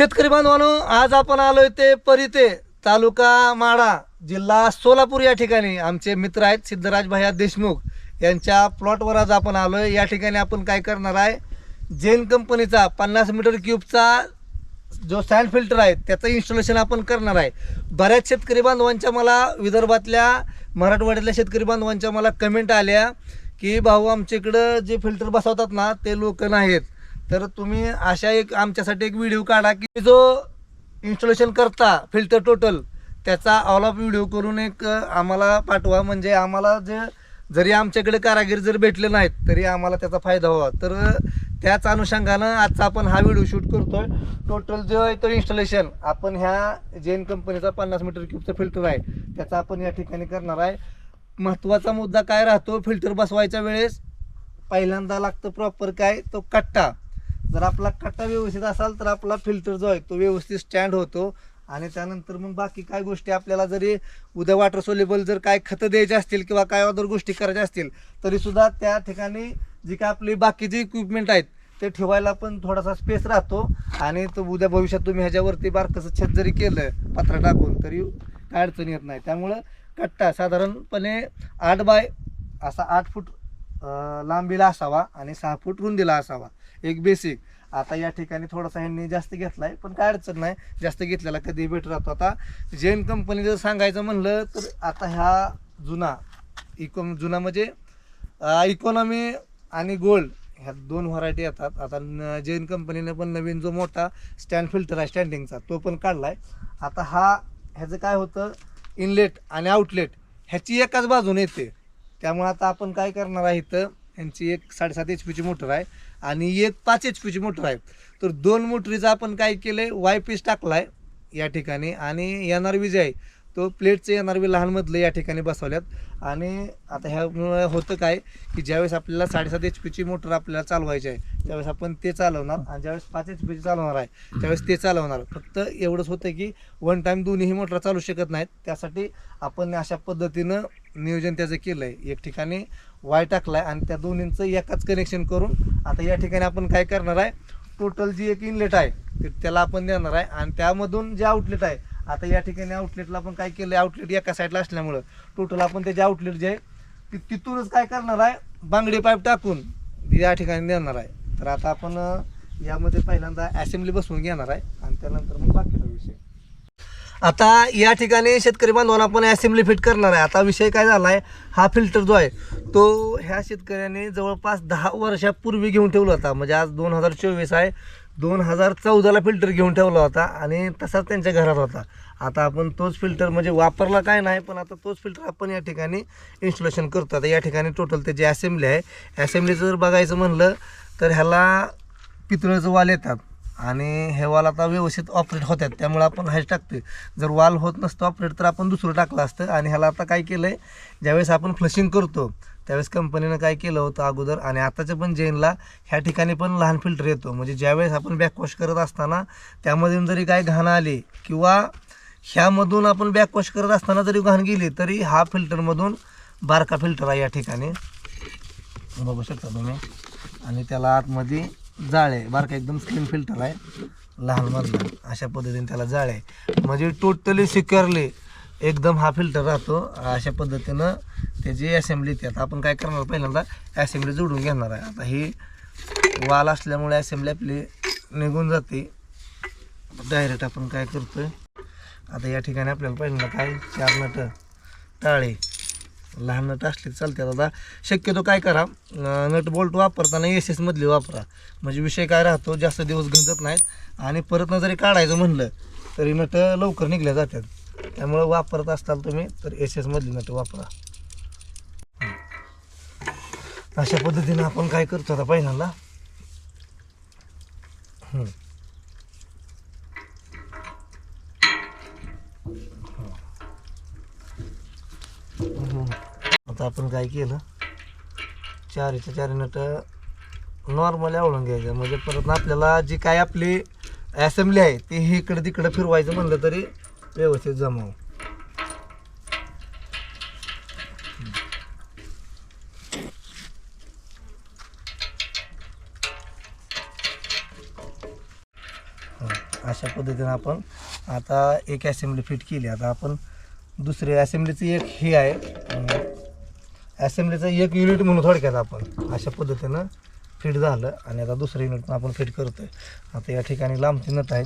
शेतकरी बांधवांनो आज आपण आलोय ते परिते तालुका माडा जिल्हा सोलापूर या ठिकाणी. आमचे मित्र आहेत सिद्धराज भैया देशमुख. यांच्या प्लॉटवर आज आपण आलोय. या ठिकाणी आपण काय करणार आहे? जेन कंपनीचा पन्नास मीटर क्यूबचा जो सँड फिल्टर आहे त्याचं इन्स्टॉलेशन आपण करणार आहे. बऱ्याच शेतकरी बांधवांच्या मला विदर्भातल्या मराठवाड्यातल्या शेतकरी बांधवांच्या मला कमेंट आल्या की भाऊ आमच्या इकडं जे फिल्टर बसवतात ना ते लोक नाहीत. तर तुम्ही अशा एक आमच्यासाठी एक व्हिडिओ काढा की जो इन्स्टॉलेशन करता फिल्टर टोटल त्याचा ऑल ऑफ व्हिडिओ करून एक आम्हाला पाठवा. म्हणजे आम्हाला जे जरी आमच्याकडे कारागीर जर भेटले नाहीत तरी आम्हाला त्याचा फायदा व्हावा. तर त्याच अनुषंगानं आजचा आपण हा व्हिडिओ शूट करतोय. टोटल जो आहे तो इन्स्टॉलेशन आपण ह्या जेन कंपनीचा पन्नास मीटर क्यूबचा फिल्टर आहे. त्याचा आपण या ठिकाणी करणार आहे. महत्त्वाचा मुद्दा काय राहतो? फिल्टर बसवायच्या वेळेस पहिल्यांदा लागतं प्रॉपर काय? तो कट्टा. जर आपला कट्टा व्यवस्थित असाल तर आपला फिल्टर जो आहे तो व्यवस्थित स्टँड होतो. आणि त्यानंतर मग बाकी काय गोष्टी आपल्याला जरी उद्या वॉटर सोलेबल जर काय खतं द्यायची असतील किंवा काय अदर गोष्टी करायच्या असतील तरीसुद्धा त्या ठिकाणी जी काय आपली बाकीची इक्विपमेंट आहेत ते ठेवायला पण थोडासा स्पेस राहतो. आणि तो उद्या भविष्यात तुम्ही ह्याच्यावरती बारकसं छत जरी केलं पात्र टाकून तरी काय अडचण येत नाही. त्यामुळं कट्टा साधारणपणे आठ बाय असा आठ फूट लांबीला असावा आणि सहा फूट रुंदीला असावा. एक बेसिक आता या ठिकाणी थोडासा ह्यांनी जास्त घेतलाय पण काय अडचण नाही. जास्त घेतलेला कधी भेट राहतो. आता जैन कंपनी जर सांगायचं म्हणलं तर आता ह्या जुना इको जुना म्हणजे इकॉनॉमी आणि गोल्ड ह्या दोन व्हरायटी येतात. आता न- जैन कंपनीने पण नवीन जो मोठा स्टँड फिल्टर आहे स्टँडिंगचा तो पण काढलाय. आता हा ह्याचं काय होतं? इनलेट आणि आउटलेट ह्याची एकाच बाजूने येते. त्यामुळे आता आपण काय करणार आहे इथं? यांची एक साडेसात एच पीची मोटर आहे. आणि एक पाच एच पीची मोटर आहे तर दोन मोटरीचं आपण काय केलं आहे वाय पीस टाकला आहे या ठिकाणी आणि एन आर आहे तो प्लेटचं एन आर व्ही लहानमधलं या ठिकाणी बसवल्यात. आणि आता ह्यामुळं होतं काय की ज्यावेळेस आपल्याला साडेसात एच पीची मोटर आपल्याला चालवायची आहे त्यावेळेस आपण ते चालवणार आणि ज्यावेळेस पाच एच पीची चालवणार आहे त्यावेळेस ते चालवणार. फक्त एवढंच होतं की वन टाईम दोन्हीही मोटर चालू शकत नाहीत. त्यासाठी आपण अशा पद्धतीनं नियोजन त्याचं केलं आहे एक ठिकाणी वाय टाकला आहे आणि त्या दोन्हींचं एकाच कनेक्शन करून आता या ठिकाणी आपण काय करणार आहे टोटल जी एक इनलेट आहे ते त्याला आपण देणार आहे. आणि त्यामधून जे आउटलेट आहे आता या ठिकाणी आउटलेटला आपण काय केलं आउटलेट एका साईडला असल्यामुळं टोटल आपण त्याचे आउटलेट जे आहे तिथूनच काय करणार आहे बांगडी पाईप टाकून या ठिकाणी देणार आहे. तर आता आपण यामध्ये पहिल्यांदा असेंब्ली बसवून घेणार आहे आणि त्यानंतर मग बाकीचा विषय. आता या ठिकाणी शेतकरी बांधवांना आपण असेंब्ली फिट करणार आहे. आता विषय काय झाला आहे हा फिल्टर जो आहे तो ह्या शेतकऱ्याने जवळपास दहा वर्षापूर्वी घेऊन ठेवला होता. म्हणजे आज दोन हजार चोवीस आहे. दोन हजार चौदाला फिल्टर घेऊन ठेवला होता आणि तसाच त्यांच्या घरात होता. आता आपण तोच फिल्टर म्हणजे वापरला काय नाही पण आता तोच फिल्टर आपण या ठिकाणी इन्स्टॉलेशन करतो. आता या ठिकाणी टोटल त्याची असेंब्ली आहे असेंब्लीचं जर बघायचं म्हणलं तर ह्याला पितळेचं वाल येतात आणि हे वाल आता व्यवस्थित ऑपरेट होतात. त्यामुळे आपण हॅच टाकतो जर वाल होत नसतं ऑपरेट तर आपण दुसरं टाकलं असतं. आणि ह्याला आता काय केलं आहे ज्यावेळेस आपण फ्लशिंग करतो त्यावेळेस कंपनीनं काय केलं होतं अगोदर आणि आताच्या पण जेनला ह्या ठिकाणी पण लहान फिल्टर येतो. म्हणजे ज्यावेळेस आपण बॅकवॉश करत असताना त्यामधून जरी काय घाण आली किंवा ह्यामधून आपण बॅकवॉश करत असताना जरी घाण गेली तरी हा फिल्टरमधून बारका फिल्टर आहे या ठिकाणी. बघू शकता तुम्ही. आणि त्याला आतमध्ये जाळ आहे बारका एकदम स्क्रीन फिल्टर आहे. लहान मधला अशा पद्धतीने त्याला जाळ. आहे. म्हणजे टोटली सिक्युअरली एकदम हा फिल्टर राहतो. अशा पद्धतीनं त्याची असेंब्ली येते आता आपण काय करणार पहिल्यांदा असेंब्ली जोडून घेणार आहे. आता ही वाल असल्यामुळे असेंब्ली आपली निघून जाते. डायरेक्ट आपण काय करतोय आता या ठिकाणी आपल्याला पहिल्यांदा काय चार नट टाळे लहान नट असले चालते. आता शक्यतो काय करा नट बोल्ट वापरताना एस एसमधली वापरा. म्हणजे विषय काय राहतो जास्त दिवस गंजत नाहीत आणि परत जरी काढायचं म्हणलं तरी नट लवकर निघल्या जातात. त्यामुळे वापरत असताल तुम्ही तर एस एसमधली नट वापरा. अशा पद्धतीनं आपण काय करतो आता पहिल्यांदा? आता आपण काय केलं? चारीच्या चारी नट नॉर्मल आवळून घ्यायचं. म्हणजे परत आपल्याला जी काय आपली असेंब्ली आहे ती इकडे तिकडे फिरवायचं म्हणलं तरी व्यवस्थित जमाव अशा पद्धतीनं आपण आता एक असेंब्ली फिट केली. आता आपण दुसरी असेंब्लीचं एक हे आहे. असेंब्लीचं एक युनिट म्हणून थोडक्यात आपण अशा पद्धतीनं फिट झालं आणि आता दुसरं युनिट आपण फिट करतोय. आता या ठिकाणी लांबची नट आहे.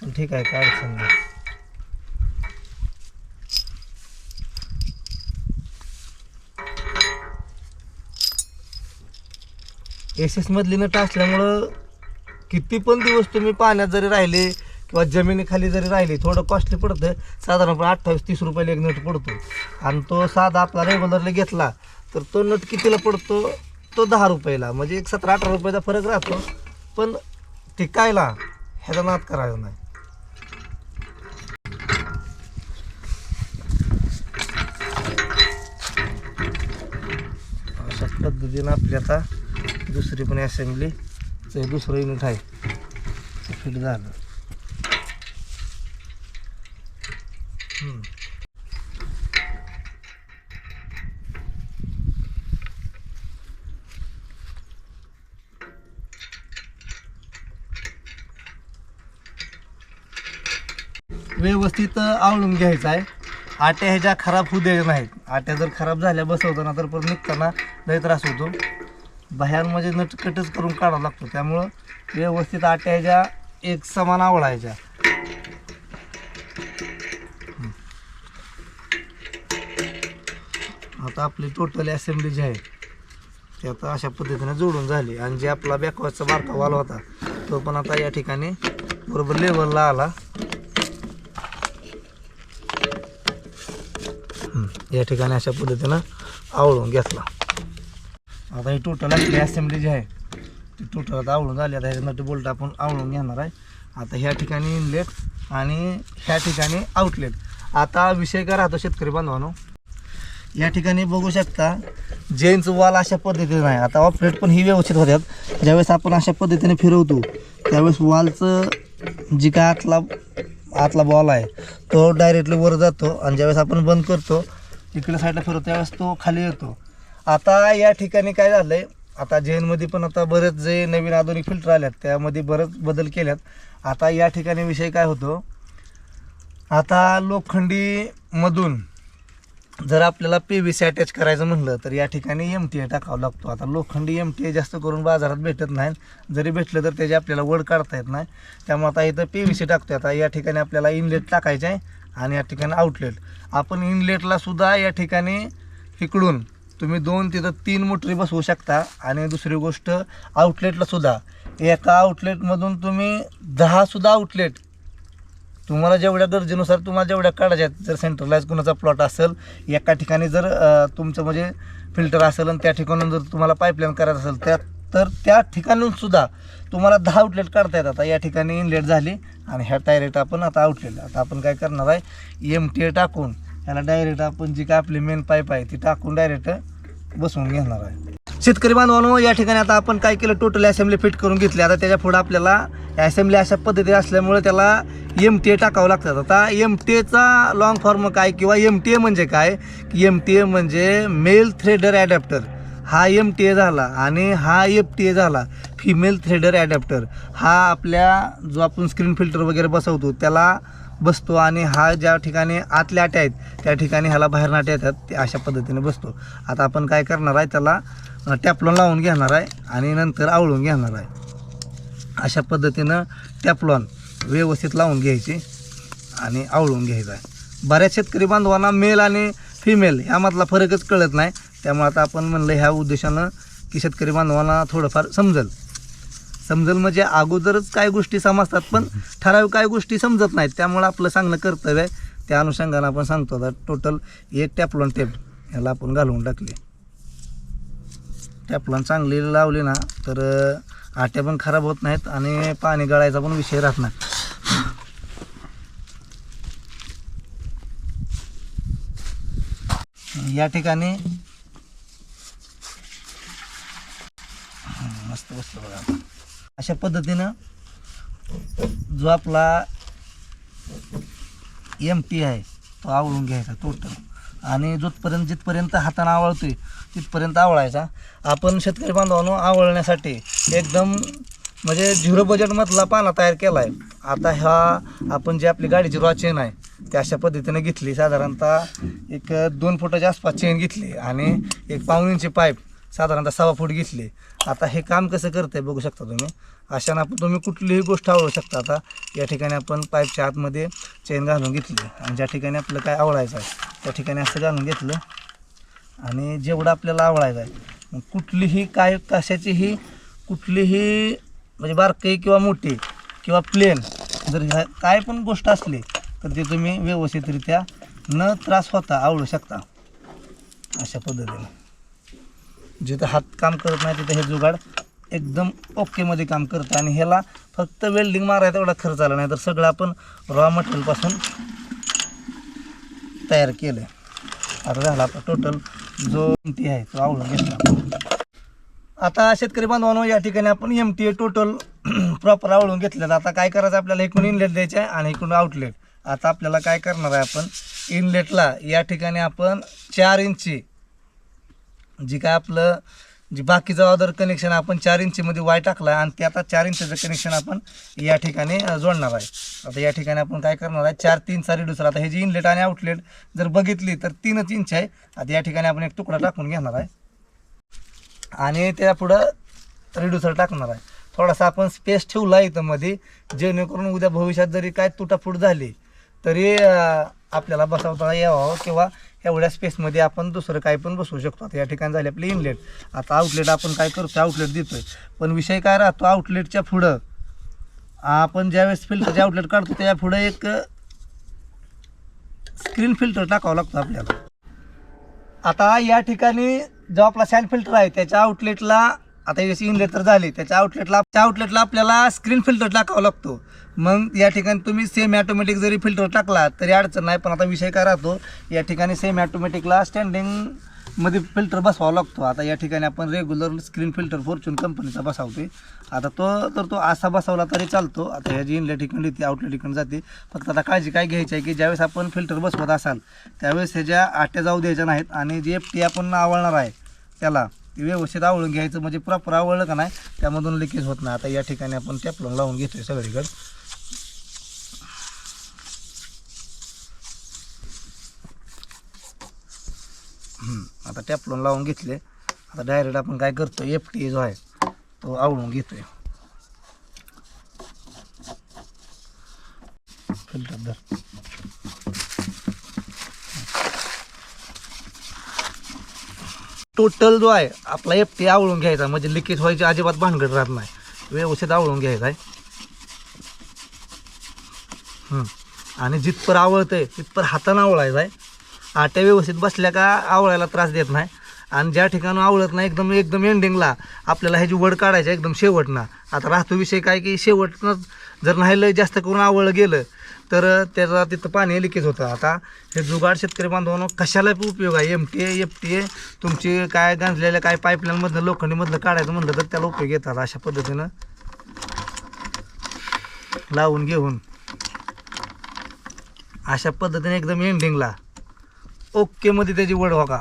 पण ठीक आहे काय अडचण नाही. एस एस मधली नट असल्यामुळं किती पण दिवस तुम्ही पाण्यात जरी राहिले किंवा जमिनीखाली जरी राहिली थोडं कॉस्टली पडतं. साधारणपणे अठ्ठावीस तीस रुपयाला एक नट पडतो आणि तो साधा आपला रेग्युलरला घेतला तर तो नट कितीला पडतो? तो दहा रुपयाला. म्हणजे एक सतरा अठरा रुपयाचा फरक राहतो. पण टिकायला ह्याचा नाद करायचा नाही. अशा पद्धतीनं आपली आता दुसरी पण असेंब्लीचं दुसरं युनिट आहे. फिट झालं. व्यवस्थित आवळून घ्यायचं आहे. आट्या ह्याच्या खराब होऊ द्यायच्या नाहीत. आट्या जर खराब झाल्या बसवताना तर परत निघताना लय त्रास होतो. बाहेरमध्ये नटकटच करून काढावं लागतो. त्यामुळं व्यवस्थित आट्याच्या एक समान आवळायच्या आता आपली टोटल असेंब्ली जी आहे ती आता अशा पद्धतीने जोडून झाली. आणि जे आपला बॅकवॉचचा बारका वाल होता तो पण आता या ठिकाणी बरोबर लेवलला आला. या ठिकाणी अशा पद्धतीनं आवळून घेतला. आता ही टोटल आपली असेंब्ली जी आहे ती टोटल आता आवळून झाली. आता हे नट बोल्ट आपण आवळून घेणार आहे. आता ह्या ठिकाणी इनलेट आणि ह्या ठिकाणी आउटलेट आता विषय काय राहतो शेतकरी बांधवानो. या ठिकाणी बघू शकता जेनचं वाल अशा पद्धतीनं आहे. आता ऑपरेट पण ही व्यवस्थित होत्यात. ज्यावेळेस आपण अशा पद्धतीने फिरवतो त्यावेळेस वालचं जी काय आतला आतला बॉल आहे तो डायरेक्टली वर जातो आणि ज्यावेळेस आपण बंद करतो इकडे साईडला फिरवतो त्यावेळेस तो खाली येतो. आता या ठिकाणी काय झालं आहे आता जैनमध्ये पण आता बरेच जे नवीन आधुनिक फिल्टर आल्यात त्यामध्ये बरेच बदल केल्यात. आता या ठिकाणी विषय काय होतो आता लोखंडीमधून जर आपल्याला पी व्ही सी अटॅच करायचं म्हणलं तर या ठिकाणी एम टी ए टाकावं लागतो. आता लोखंडी एम टी ए जास्त करून बाजारात भेटत नाही. जरी भेटलं तर त्याची आपल्याला वड काढता येत नाही. त्यामुळे आता इथं पी व्ही सी टाकतो आता या ठिकाणी आपल्याला इनलेट टाकायचं आहे आणि या ठिकाणी आउटलेट आपण इनलेटला सुद्धा या ठिकाणी इकडून तुम्ही दोन तिथं तीन मोटरी बसवू शकता. आणि दुसरी गोष्ट आउटलेटला सुद्धा. एका आउटलेटमधून तुम्ही दहासुद्धा आउटलेट तुम्हाला जेवढ्या गरजेनुसार तुम्हाला जेवढ्या काढायच्या आहेत जर सेंट्रलाइज कुणाचा प्लॉट असेल एका ठिकाणी जर तुमचं म्हणजे फिल्टर असेल आणि त्या ठिकाणून जर तुम्हाला पाईपलाईन करायचं असेल त्या तर त्या ठिकाणून सुद्धा तुम्हाला दहा आउटलेट काढता येतात. आता या ठिकाणी इनलेट झाली आणि ह्या डायरेक्ट आपण आता आउटलेट आता आपण काय करणार आहे एम टी ए टाकून याला डायरेक्ट आपण जी काय आपली मेन पाईप आहे ती टाकून डायरेक्ट बसवून घेणार आहे. शेतकरी बांधवांनो या ठिकाणी आता आपण काय केलं? टोटल असेंब्ली फिट करून घेतली. आता त्याच्या पुढे आपल्याला असेंब्ली अशा पद्धती असल्यामुळे त्याला एम टी ए टाकावं लागतात आता एम टी एचा लॉंग फॉर्म काय किंवा एम टी ए म्हणजे काय? की एम टी ए म्हणजे मेल थ्रेडर ॲडॅप्टर हा एम टी ए झाला आणि हा एफ टी ए झाला. फिमेल थ्रेडर ॲडॅप्टर हा आपल्या जो आपण स्क्रीन फिल्टर वगैरे बसवतो त्याला बसतो आणि हा ज्या ठिकाणी आतल्या आट्या आहेत त्या ठिकाणी ह्याला बाहेर नाट्या येतात ते अशा पद्धतीने बसतो. आता आपण काय करणार आहे त्याला टॅपलॉन लावून घेणार आहे आणि नंतर आवळून घेणार आहे. अशा पद्धतीनं टॅपलॉन व्यवस्थित लावून घ्यायची आणि आवळून घ्यायचं आहे. बऱ्याच शेतकरी बांधवांना मेल आणि फिमेल ह्यामधला फरकच कळत नाही. त्यामुळे आता आपण म्हणलं ह्या उद्देशानं की शेतकरी बांधवांना थोडंफार समजेल. समजेल म्हणजे अगोदरच काय गोष्टी समजतात पण ठराविक काय गोष्टी समजत नाहीत. त्यामुळे आपलं सांगणं कर्तव्य आहे. त्या अनुषंगानं आपण सांगतो आता टोटल एक टॅपलॉन टेप ह्याला आपण घालवून टाकले. टॅपलॉन चांगली लावली ना तर आट्या पण खराब होत नाहीत आणि पाणी गळायचा पण विषय राहत नाही. या ठिकाणी मस्त बघा अशा पद्धतीनं जो आपला एम टी आहे तो आवळून घ्यायचा टोटल आणि जोपर्यंत जिथपर्यंत हातानं आवळतोय तिथपर्यंत आवळायचा. आपण शेतकरी बांधवांनो आवळण्यासाठी एकदम म्हणजे झिरो बजेटमधला पाना तयार केला आहे आता ह्या आपण जी आपली गाडीची रॉ चेन आहे ती अशा पद्धतीने घेतली. साधारणतः एक दोन फुटाच्या आसपास चेन घेतली. आणि एक पाऊन इंची पाईप साधारणतः सव्वा फूट घेतले. आता हे काम कसं करतंय बघू शकता तुम्ही. अशानं आपण तुम्ही कुठलीही गोष्ट आवडू शकता. आता या ठिकाणी आपण पाईपच्या आतमध्ये चेन घालून घेतली. आणि ज्या ठिकाणी आपलं काय आवडायचं आहे त्या ठिकाणी असं घालून घेतलं. आणि जेवढं आपल्याला आवडायचं आहे मग कुठलीही काय कशाचीही कुठलीही म्हणजे बारकाई किंवा मोठी किंवा प्लेन जर ह्या काय पण गोष्ट असली तर ते तुम्ही व्यवस्थितरित्या न त्रास होता आवडू शकता. अशा पद्धतीने. जिथं हात काम करत नाही तिथं हे जुगाड एकदम ओकेमध्ये काम करतं. आणि ह्याला फक्त वेल्डिंग मारायचा एवढा खर्च आला नाही तर सगळं आपण रॉ मटेरियलपासून तयार केलं आहे आता झाला आपला टोटल जो एम टी आहे तो आवडून घेतला आता शेतकरी बांधवांनो या ठिकाणी आपण M T A total proper आवडून घेतलेलं आता काय करायचं आपल्याला? इकडून इनलेट द्यायचं आहे आणि इकडून आउटलेट आता आपल्याला काय करणार आहे आपण? इनलेटला या ठिकाणी आपण चार इंची जी काय आपलं जी बाकीचं अदर कनेक्शन आपण चार इंचीमध्ये वाय टाकला आणि ते आता चार इंचचं कनेक्शन आपण या ठिकाणी जोडणार आहे. आता या ठिकाणी आपण काय करणार आहे चार तीनचा रिड्युसर आता हे जी इनलेट आणि आउटलेट जर बघितली तर तीनच इंच आहे. आता या ठिकाणी आपण एक तुकडा टाकून घेणार आहे. आणि त्या पुढं रिड्युसर टाकणार आहे. थोडासा आपण स्पेस ठेवला इथं मध्ये जेणेकरून उद्या भविष्यात जरी काय तुटाफूट झाली तरी आपल्याला बसवता यावं किंवा एवढ्या स्पेसमध्ये आपण दुसरं काही पण बसवू शकतो. आता या ठिकाणी झाले आपले इनलेट आता आउटलेट आपण काय करतो आउटलेट देतोय. पण विषय काय राहतो? आउटलेटच्या पुढं आपण ज्यावेळेस फिल्टरचे आउटलेट काढतो त्या पुढं एक स्क्रीन फिल्टर टाकावं लागतं आपल्याला. आता या ठिकाणी जो आपला सॅन फिल्टर आहे त्याच्या आउटलेटला आता एसी इनलेट तर झाली त्याच्या आउटलेटला त्या आउटलेटला आपल्याला स्क्रीन फिल्टर टाकावा लागतो. मग या ठिकाणी तुम्ही सेम ॲटोमॅटिक जरी फिल्टर टाकला तरी अडचण नाही पण आता विषय काय राहतो या ठिकाणी सेम ॲटोमॅटिकला स्टँडिंगमध्ये फिल्टर बसवावा लागतो. आता या ठिकाणी आपण रेग्युलर स्क्रीन फिल्टर फॉर्च्यून कंपनीचा बसावते आता तो तर तो असा बसवला तरी चालतो. आता ह्याची इनलेट इकडे येते आउटलेट इकडून जाते. फक्त आता काळजी काय घ्यायची आहे की ज्यावेळेस आपण फिल्टर बसवत असाल त्यावेळेस ह्याच्या आट्या जाऊ द्यायच्या नाहीत आणि जे एफ टी आपण आवळणार आहे त्याला व्यवस्थित आवळून घ्यायचं म्हणजे प्रॉपर आवळलं का नाही त्यामधून लिकेज होत नाही. आता या ठिकाणी आपण टॅपलून लावून घेतोय सगळीकडे. आता टॅपलून लावून घेतले. आता डायरेक्ट आपण काय करतो एफ टी जो आहे तो आवळून घेतोय. फिल्टर धर. टोटल जो आहे आपला एफ टी आवळून घ्यायचा म्हणजे लिकेज व्हायची अजिबात भानगड राहत नाही. व्यवस्थित आवळून घ्यायचा आहे. आणि जितपर आवळतंय तितपर हातानं आवळायचं आहे. आट्या व्यवस्थित बसल्या का आवळायला त्रास देत नाही. आणि ज्या ठिकाणी आवळत नाही एकदम एकदम एंडिंगला आपल्याला ह्याची वड काढायची एकदम शेवटना. आता राहतो विषय काय की शेवटनं जर नाही लय जास्त करून आवळलं गेलं तर त्याचा तिथं पाणी लिकेज होतं. आता हे जुगाड शेतकरी बांधवांनो कशाला उपयोग आहे? M T A F T A तुमची काय गांजलेल्या काय पाईपलाईनमधलं लोखंडीमधलं काढायचं म्हणलं तर त्याला उपयोग येतात अशा पद्धतीनं. लावून घेऊन. अशा पद्धतीने एकदम एंडिंगला ओके मध्ये त्याची वड होका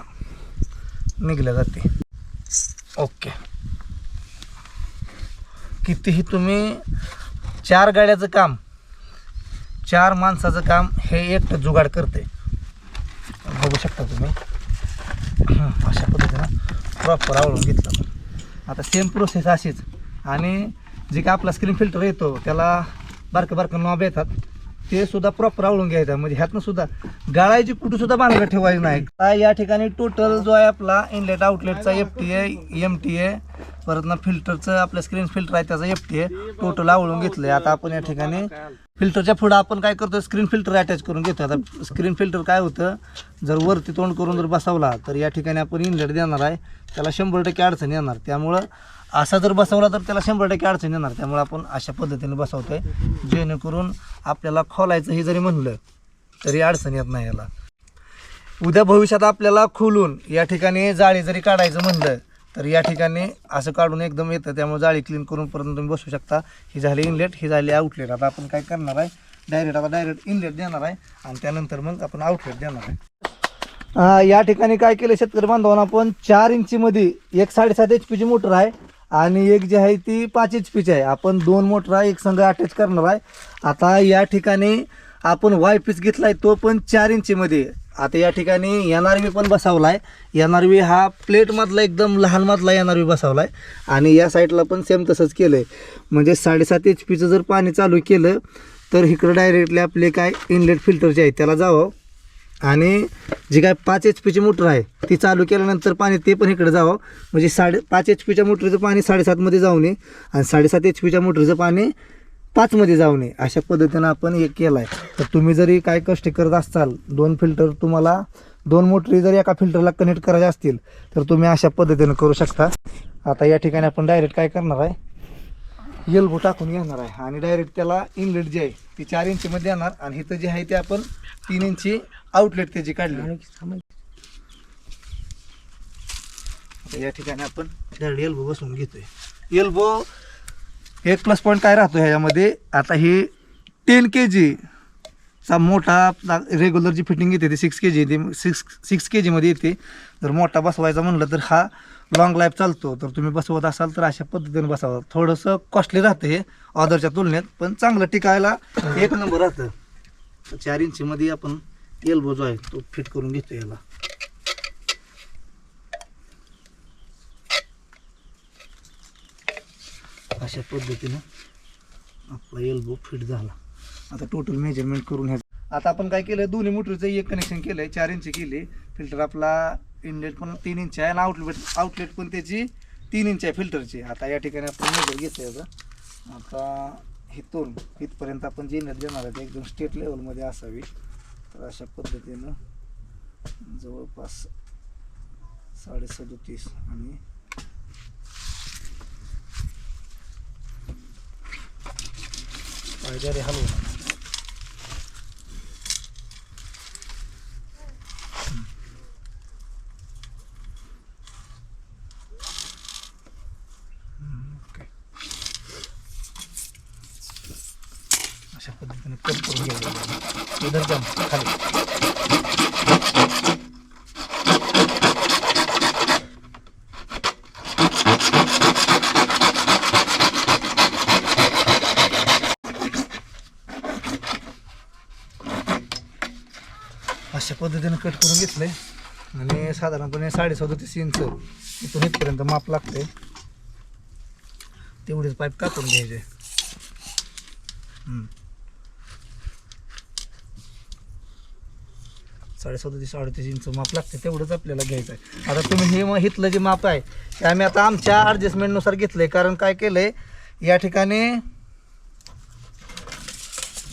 निघल्या जाते. ओके. कितीही तुम्ही चार गाड्याचं काम चार माणसाचं काम हे एकटं जुगाड करते. बघू शकता तुम्ही. अशा पद्धतीनं प्रॉपर आवडून घेतलं आता सेम प्रोसेस अशीच. आणि जे काय आपला स्क्रीन फिल्टर येतो त्याला बारकं बारकं नॉब येतात. ते सुद्धा प्रॉपर आवळून घ्यायचं. म्हणजे ह्यातनं सुद्धा गाळायची कुठं सुद्धा बांधलं ठेवायचं नाही. आता या ठिकाणी टोटल जो आहे आपला inlet आउटलेटचा F T A M T A परत ना फिल्टरचं आपलं स्क्रीन फिल्टर आहे त्याचा एफ टी ए टोटल आवळून घेतलं आता आपण या ठिकाणी फिल्टरच्या पुढं आपण काय करतो स्क्रीन फिल्टर अटॅच करून घेतो आता स्क्रीन फिल्टर काय होतं? जर वरती तोंड करून जर बसवला तर या ठिकाणी आपण इनलेट देणार आहे. त्याला शंभर टक्के अडचण येणार. त्यामुळं असा जर बसवला तर त्याला शंभर टक्के अडचण येणार. त्यामुळे आपण अशा पद्धतीने बसवतोय. जेणेकरून आपल्याला खोलायचं हे जरी म्हणलं तरी अडचण येत नाही याला. उद्या भविष्यात आपल्याला खोलून या ठिकाणी जाळी जरी काढायचं म्हणलं तर या ठिकाणी असं काढून एकदम येतं. त्यामुळे जाळी क्लीन करून पर्यंत तुम्ही बसू शकता. ही झाली इनलेट ही झाली आउटलेट आता आपण काय करणार आहे? डायरेक्ट आता डायरेक्ट इनलेट देणार आहे. आणि त्यानंतर मग आपण आउटलेट देणार आहे. या ठिकाणी काय केलं शेतकरी बांधवांना आपण चार इंचीमध्ये एक साडेसात एच पीची मोटर आहे. आणि एक जी आहे ती पाच एच पीची आहे. आपण दोन मोटरा एक संघ अटॅच करणार आहे. आता या ठिकाणी आपण वाय पीस घेतलाय तो पण चार इंचीमध्ये आता या ठिकाणी एन आर व्ही पण बसवला आहे एन आर व्ही हा प्लेटमधला एकदम लहान मधला एन आर व्ही बसवला आहे आणि या साईडला पण सेम तसंच केलं आहे म्हणजे साडेसात एच पीचं जर पाणी चालू केलं तर इकडं डायरेक्टली आपले काय इनलेट फिल्टरचे आहे त्याला जावं. आणि जी काय पाच एच पीची मोटर आहे ती चालू केल्यानंतर पाणी ते पण इकडे जावं. म्हणजे साडे पाच एच पीच्या मोटरचं पाणी साडेसातमध्ये जाऊ नये आणि साडेसात एच पीच्या मोटरचं पाणी पाचमध्ये जाऊ नये. अशा पद्धतीनं आपण एक केलं आहे तर तुम्ही जरी काय कष्ट करत असाल दोन फिल्टर तुम्हाला दोन मोटरी जर एका फिल्टरला कनेक्ट करायच्या असतील तर तुम्ही अशा पद्धतीनं करू शकता. आता या ठिकाणी आपण डायरेक्ट काय करणार आहे? एल्बो टाकून घेणार आहे. आणि डायरेक्ट त्याला इनलेट जी आहे ती चार इंचीमध्ये येणार. आणि इथं जे आहे ते आपण तीन इंची आउटलेट त्याची काढली. या ठिकाणी आपण डायरेक्ट एल्बो बसवून घेतोय. एल्बो एक प्लस पॉईंट काय राहतो ह्याच्यामध्ये? आता ही टेन के जी चा मोठा रेग्युलर जी फिटिंग येते ती सिक्स के जी येते. सिक्स सिक्स के जीमध्ये येते. जर मोठा बसवायचा म्हणलं तर हा लॉंग लाईफ चालतो तर तुम्ही बसवत असाल तर अशा पद्धतीने बसावं. थोडंसं कॉस्टली राहतं हे ऑदरच्या तुलनेत पण चांगलं टिकायला एक नंबर राहतं. चार इंचीमध्ये आपण एल्बो जो आहे तो फिट करून घेतो याला. अशा पद्धतीनं आपला एल्बो फिट झाला. आता टोटल मेजरमेंट करून ह्या आता आपण काय केलं दोन्ही मोटरचं एक कनेक्शन केलंय चार इंची केली. फिल्टर आपला इनलेट पण तीन इंच आहे आणि आउटलेट आउटलेट पण त्याची तीन इंच आहे फिल्टरची आता या ठिकाणी आपण मेजर घेतो याचं आता हिथून इथपर्यंत आपण जी इनलेट देणार आहे ते एकदम स्टेट लेवलमध्ये असावी. तर अशा पद्धतीनं जवळपास साडे सदोतीस आणि पायद्यारे हलवून ओके अशा पद्धतीने कट करून घ्यायचं इधर जाम खाली. अशा पद्धतीने कट करून घेतलंय. आणि साधारणपणे साडे सदोतीस इंच इथून इथपर्यंत माप लागतंय. तेवढेच पाईप कापून घ्यायचे. हम्म. साडे अडतीस इंच माप लागते तेवढंच आपल्याला घ्यायचं आहे आता तुम्ही हे मग इथलं जे माप आहे ते आम्ही आता आमच्या ॲडजस्टमेंटनुसार आहे कारण काय केलंय या ठिकाणी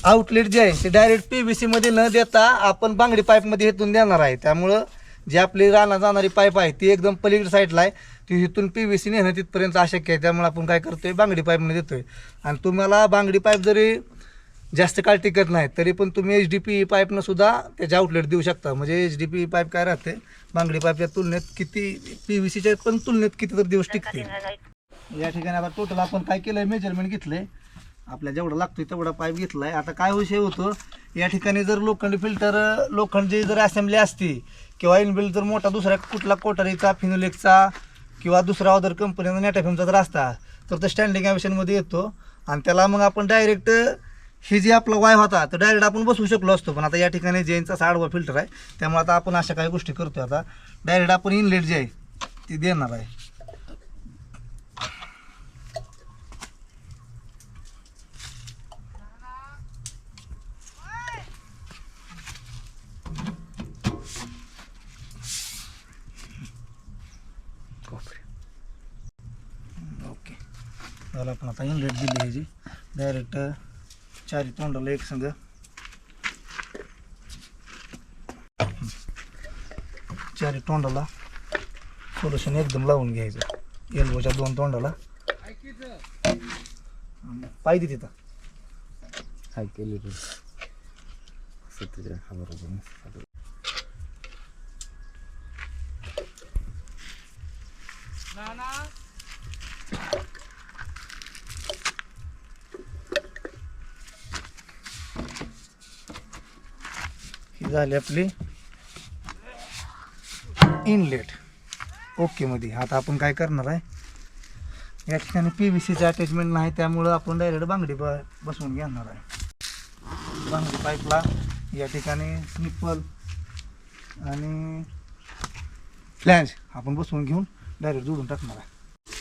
आउटलेट जे आहे ते डायरेक्ट पी व्ही सीमध्ये न देता आपण बांगडी पाईपमध्ये हेतून देणार आहे. त्यामुळं जी आपली राहणार जाणारी पाईप आहे ती एकदम पलीकडे साईडला आहे. ती इथून पी व्ही सी नेणं तिथपर्यंत अशक्य आहे. त्यामुळे आपण काय करतोय बांगडी पाईपने देतोय. आणि तुम्हाला बांगडी पाईप जरी जास्त काळ टिकत नाही तरी पण तुम्ही एच डी पी पाईपनं सुद्धा त्याचे आउटलेट देऊ शकता. म्हणजे एच डी पी पाईप काय राहते? बांगडी पाईपच्या तुलनेत किती पी व्ही सीच्या पण तुलनेत किती तर दिवस टिकते या ठिकाणी आता टोटल आपण काय केलंय? मेजरमेंट घेतलंय. आपल्या जेवढा लागतोय तेवढा पाईप घेतलाय. आता काय विषय होतो? या ठिकाणी जर लोखंड फिल्टर लोखंडची जर असेंब्ली असती किंवा इनबिल्ड जर मोठा दुसऱ्या कुठला कोटारीचा फिनोलेकचा किंवा दुसरा अदर कंपनीचा नेटाफिमचा जर असता तर तो स्टँडिंग ॲमिशनमध्ये येतो. आणि त्याला मग आपण डायरेक्ट हे जे आपला वाय होता तर डायरेक्ट आपण बसवू शकलो असतो. पण आता या ठिकाणी जेनचा साडवा फिल्टर आहे. त्यामुळे आता आपण अशा काही गोष्टी करतो आता डायरेक्ट आपण इनलेट जे आहे ती देणार आहे. ओके. आपण आता इनलेट दिली ह्याची डायरेक्ट चारी तोंडाला एक संग चारी तोंडाला सोल्युशन एकदम लावून घ्यायचं. एल्बोच्या दोन तोंडाला. पाहिजे तिथं. हाय केली झाली आपली. इनलेट ओके मध्ये. आता आपण काय करणार आहे? या ठिकाणी पी व्ही सीचं अटॅचमेंट नाही त्यामुळं आपण डायरेक्ट बांगडी ब बसवून घेणार आहे. बांगडी पाईपला या ठिकाणी निप्पल आणि फ्लॅन्स आपण बसवून घेऊन डायरेक्ट जोडून टाकणार आहे.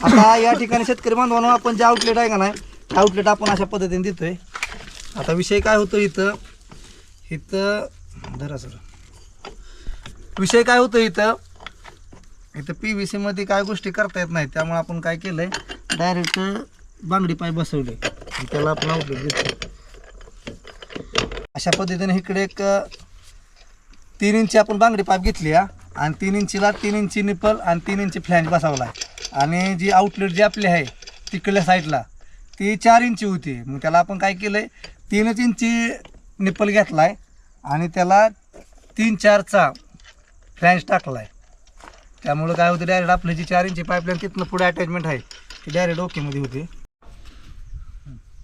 आता या ठिकाणी शेतकरी बांधवांना आपण जे आउटलेट आहे का नाही आउटलेट आपण अशा पद्धतीने देतोय. आता विषय काय होतो इथं? इथं धरा सर. विषय काय होतो इथं? इथं पी व्ही सीमध्ये काय गोष्टी करता येत नाही त्यामुळे आपण काय केलं आहे डायरेक्ट बांगडी पाय बसवले. त्याला आपण आउटलेट देतो अशा पद्धतीने इकडे एक तीन इंची आपण बांगडी पाईप घेतली हा. आणि तीन इंचीला तीन इंची निपल आणि तीन इंची फ्लॅन्ज बसावला. आहे आणि जी आउटलेट जी आपली आहे तिकडल्या साईडला ती चार इंची होती. मग त्याला आपण काय केलं आहे तीनच इंची निपल घेतला आहे आणि त्याला तीन चारचा फ्लॅन्स टाकला आहे त्यामुळं काय होतं डायरेक्ट आपली जी चार इंची पाईपलाईन तिथनं पुढे अटॅचमेंट आहे. ती डायरेक्ट ओकेमध्ये होती.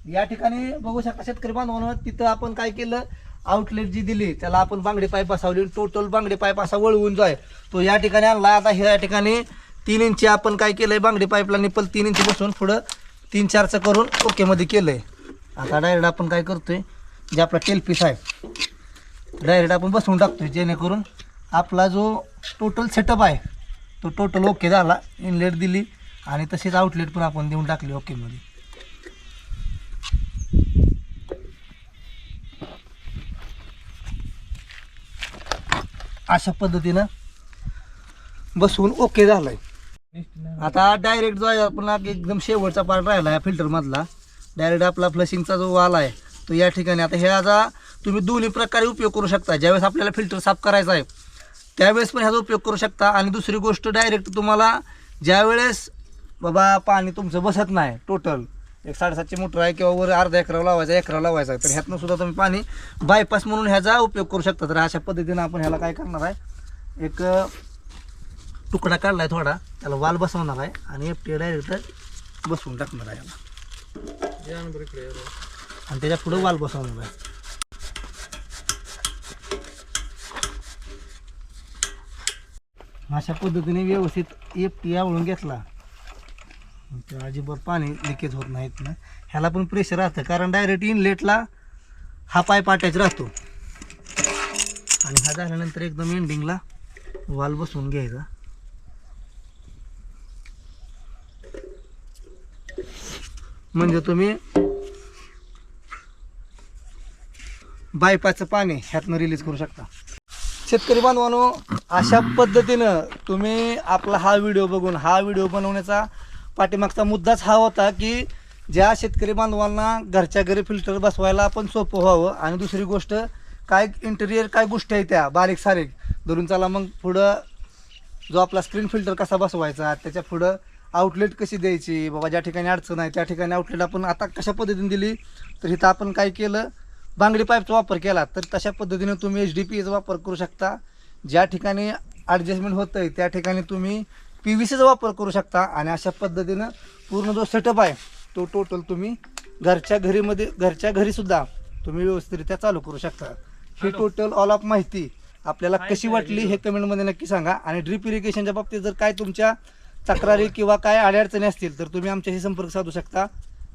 या ठिकाणी बघू शकता शेतकरी बांधवानं तिथं आपण काय केलं आउटलेट जी दिली त्याला आपण बांगडी पाईप असावली. टोटल बांगडी पाईप असा वळवून जो आहे तो या ठिकाणी आणला. आता ह्या ठिकाणी तीन इंची आपण काय केलंय बांगडी पाईपला निपल तीन इंची बसून पुढं तीन चारचं करून ओकेमध्ये आहे आता डायरेक्ट आपण काय करतोय जे आपला टेलपीस आहे डायरेक्ट आपण बसवून टाकतोय जेणेकरून आपला जो टोटल सेटअप आहे तो टोटल ओके झाला इनलेट दिली आणि तसेच आउटलेट पण आपण देऊन टाकली ओकेमध्ये अशा पद्धतीनं बसवून ओके झालाय. आता डायरेक्ट जो आहे आपण एकदम शेवटचा पार्ट राहिला आहे फिल्टरमधला डायरेक्ट आपला फ्लशिंगचा जो वाल आहे तो या ठिकाणी. आता ह्याचा तुम्ही दोन्ही प्रकारे उपयोग करू शकता. ज्यावेळेस आपल्याला फिल्टर साफ करायचा आहे त्यावेळेस पण ह्याचा उपयोग करू शकता. आणि दुसरी गोष्ट डायरेक्ट तुम्हाला ज्यावेळेस बाबा पाणी तुमचं बसत नाही टोटल एक साडेसातशे मोटर आहे किंवा वर अर्धा एकरा लावायचा एकरा लावायचा आहे तर ह्यातनं सुद्धा तुम्ही पाणी बायपास म्हणून ह्याचा उपयोग करू शकता. तर अशा पद्धतीनं आपण ह्याला काय करणार आहे एक तुकडा काढला आहे थोडा त्याला वाल बसवणार आहे आणि एफ टी डायरेक्ट बसवून टाकणार आहे याला आणि त्याच्या पुढे वाल बसवणार आहे. अशा पद्धतीने व्यवस्थित एफ टी आवळून घेतला. ते अजिबात पाणी लिकेज होत नाहीत ना. ह्याला पण प्रेशर राहतं. कारण डायरेक्ट इनलेटला हा पाय पाट्याच राहतो. आणि हा झाल्यानंतर एकदम एंडिंगला वाल बसवून घ्यायचा. म्हणजे तुम्ही बायपाचं पाणी ह्यातनं रिलीज करू शकता. शेतकरी बांधवानो अशा पद्धतीनं तुम्ही आपला हा व्हिडिओ बघून हा व्हिडिओ बनवण्याचा पाठीमागचा मुद्दाच हा होता की ज्या शेतकरी बांधवांना घरच्या घरी फिल्टर बसवायला पण सोपं व्हावं. आणि दुसरी गोष्ट काय इंटेरियर काय गोष्टी आहे त्या? बारीक सारीक. धरून चला मग पुढं जो आपला स्क्रीन फिल्टर कसा बसवायचा त्याच्या पुढं आउटलेट कशी द्यायची? बाबा ज्या ठिकाणी अडचण आहे त्या ठिकाणी आउटलेट आपण आता कशा पद्धतीने दिली? तर इथं आपण काय केलं? बांगडी पाईपचा वापर केला तर तशा पद्धतीने तुम्ही एच डी पीचा वापर करू शकता. ज्या ठिकाणी ॲडजस्टमेंट होतं आहे त्या ठिकाणी तुम्ही पी व्ही सीचा वापर करू शकता. आणि अशा पद्धतीनं पूर्ण जो सेटअप आहे तो टोटल तुम्ही घरच्या घरीमध्ये घरच्या घरीसुद्धा तुम्ही व्यवस्थितरित्या चालू करू शकता. ही टोटल ऑल ऑफ माहिती आपल्याला कशी वाटली हे कमेंटमध्ये नक्की सांगा. आणि ड्रीप इरिगेशनच्या बाबतीत जर काय तुमच्या तक्रारी किंवा काय अडीअडचणी असतील तर तुम्ही आमच्याशी संपर्क साधू शकता.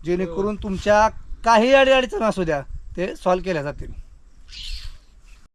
जेणेकरून तुमच्या काही अडीअडचणी असू द्या. ते सॉल्व केल्या जातील.